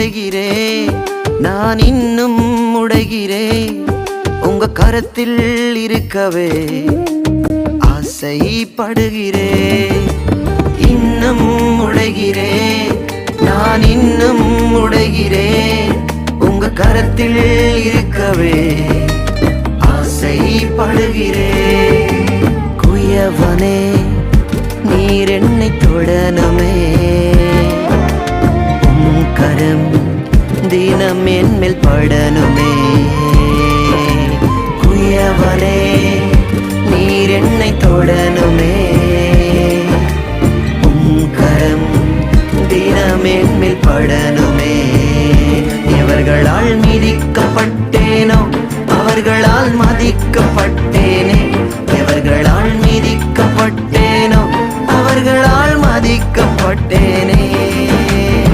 உடைகிறேன். நான் இன்னும் உடைகிறேன். உங்க கரத்தில் இருக்கவே ஆசைப்படுகிறே இன்னும் உடைகிறே நான் இன்னும் உடைகிறே உங்க கரத்தில் இருக்கவே ஆசைப்படுகிறே குயவனே நீர் என்னை தொடனமே. மேன்மேல் படனுமே குயவனே நீர் என்னை தொடனுமே உம் கரம் தினமேன்மேல் படனுமே எவர்களால் எவர்களால் மிதிக்கப்பட்டேனோ அவர்களால் மதிக்கப்பட்டேனே.